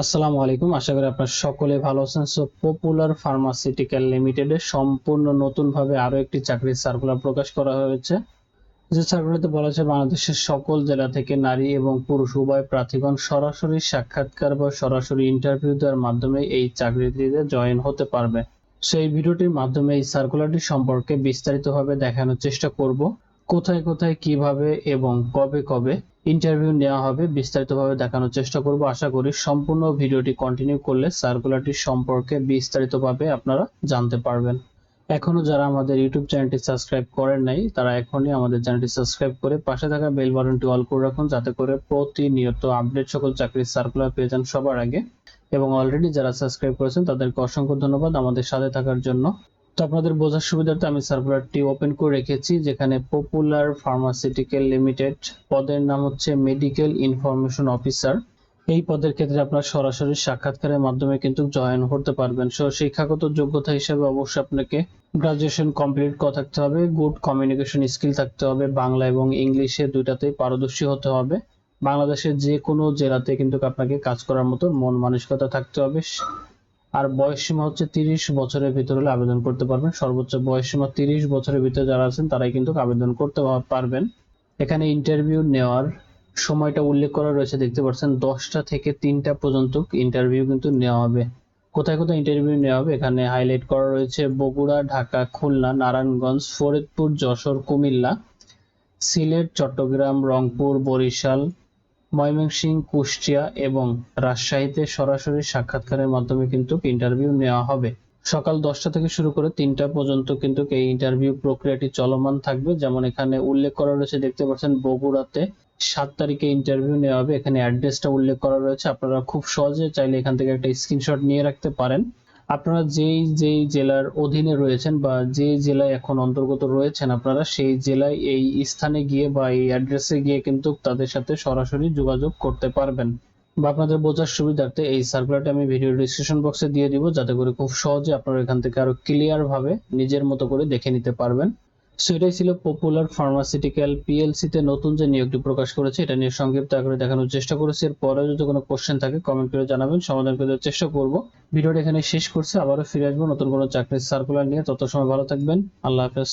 আসসালামু আলাইকুম। আশা করি আপনারা সকলে ভালো আছেন। সো পপুলার ফার্মাসিউটিক্যাল লিমিটেডে সম্পূর্ণ নতুনভাবে আরও একটি চাকরির সার্কুলার প্রকাশ করা হয়েছে। যে সার্কুলারতে বলা হয়েছে, বাংলাদেশের সকল জেলা থেকে নারী এবং পুরুষ, উভয় প্রার্থীগণ সরাসরি সাক্ষাৎকার বা সরাসরি ইন্টারভিউ দেওয়ার মাধ্যমে এই চাকরিটিতে জয়েন হতে পারবে। সেই ভিডিওটির মাধ্যমে এই সার্কুলারটি সম্পর্কে বিস্তারিতভাবে দেখানোর চেষ্টা করব। কোথায় কোথায়, কীভাবে এবং কবে কবে ইন্টারভিউ নেওয়া হবে, বিস্তারিতভাবে দেখানোর চেষ্টা করব। আশা করি সম্পূর্ণ ভিডিওটি কন্টিনিউ করলে সার্কুলারটি সম্পর্কে বিস্তারিতভাবে আপনারা জানতে পারবেন। এখনও যারা আমাদের ইউটিউব চ্যানেলটি সাবস্ক্রাইব করেন নাই, তারা এখনই আমাদের চ্যানেলটি সাবস্ক্রাইব করে পাশে থাকা বেল বাটনটি অল করে রাখুন, যাতে করে প্রতিনিয়ত আপডেট সকল চাকরির সার্কুলার পেয়ে যান সবার আগে। এবং অলরেডি যারা সাবস্ক্রাইব করেছেন, তাদেরকে অসংখ্য ধন্যবাদ আমাদের সাথে থাকার জন্য। তো আপনাদের বোঝার সুবিধার্থে আমি সার্কুলারটি ওপেন করে রেখেছি, যেখানে পপুলার ফার্মাসিউটিক্যাল লিমিটেড পদের নাম হচ্ছে মেডিকেল ইনফরমেশন অফিসার এই পদের ক্ষেত্রে আপনার সরাসরি সাক্ষাৎকারের মাধ্যমে কিন্তু জয়েন করতে পারবেন। সো, শিক্ষাগত যোগ্যতা হিসেবে অবশ্যই আপনাকে গ্রাজুয়েশন কমপ্লিট করা থাকতে হবে, গুড কমিউনিকেশন স্কিল থাকতে হবে, বাংলা এবং ইংলিশে দুইটাতেই পারদর্শী হতে হবে। বাংলাদেশের যে কোনো জেলাতে কিন্তু আপনাকে কাজ করার মতো মন মানসিকতা থাকতে হবে। আর বয়স সীমা হচ্ছে তিরিশ বছরের ভিতরে হলে আবেদন করতে পারবেন। সর্বোচ্চ বয়স সীমা তিরিশ বছরের ভিতরে যারা আছেন, তারাই কিন্তু আবেদন করতে পারবেন। এখানে ইন্টারভিউ নেওয়ার সময়টা উল্লেখ করা রয়েছে, দেখতে পাচ্ছেন দশটা থেকে তিনটা পর্যন্ত ইন্টারভিউ কিন্তু নেওয়া হবে। কোথায় কোথায় ইন্টারভিউ নেওয়া হবে? এখানে হাইলাইট করা রয়েছে বগুড়া, ঢাকা, খুলনা, নারায়ণগঞ্জ, ফরিদপুর, যশোর, কুমিল্লা, সিলেট, চট্টগ্রাম, রংপুর, বরিশাল ময়মনসিংহ কুষ্টিয়া এবং রাজশাহীতে সরাসরি সাক্ষাৎকারের মাধ্যমে কিন্তু ইন্টারভিউ নেওয়া হবে। সকাল দশটা থেকে শুরু করে তিনটা পর্যন্ত কিন্তু এই ইন্টারভিউ প্রক্রিয়াটি চলমান থাকবে। যেমন এখানে উল্লেখ করা রয়েছে, দেখতে পাচ্ছেন বগুড়াতে সাত তারিখে ইন্টারভিউ নেওয়া হবে। এখানে অ্যাড্রেসটা উল্লেখ করা রয়েছে। আপনারা খুব সহজে চাইলে এখান থেকে একটা স্ক্রিনশট নিয়ে রাখতে পারেন। আপনারা যেই যেই জেলার অধীনে রয়েছেন বা যে জেলায় এখন অন্তর্গত রয়েছেন আপনারা, সেই জেলায় এই স্থানে গিয়ে বা এই অ্যাড্রেসে গিয়ে কিন্তু তাদের সাথে সরাসরি যোগাযোগ করতে পারবেন। বা আপনাদের বোঝার সুবিধার্থে এই সার্কুলারটা আমি ভিডিও ডিসক্রিপশন বক্সে দিয়ে দিব, যাতে করে খুব সহজে আপনারা এখান থেকে আরও ক্লিয়ার ভাবে নিজের মতো করে দেখে নিতে পারবেন। সো এটাই ছিল পপুলার ফার্মাসিউটিক্যাল পিএলসি তে নতুন যে নিয়োগটি প্রকাশ করেছে, এটা নিয়ে সংক্ষিপ্ত আকারে দেখানোর চেষ্টা করেছি। এরপরে যদি কোনো কোশ্চেন থাকে কমেন্ট করে জানাবেন। সমাধান করে দেওয়ার চেষ্টা করব। ভিডিওটা এখানে শেষ করছি। আবারও ফিরে আসব নতুন কোনো চাকরির সার্কুলার নিয়ে। তত সময় ভালো থাকবেন। আল্লাহ হাফেজ।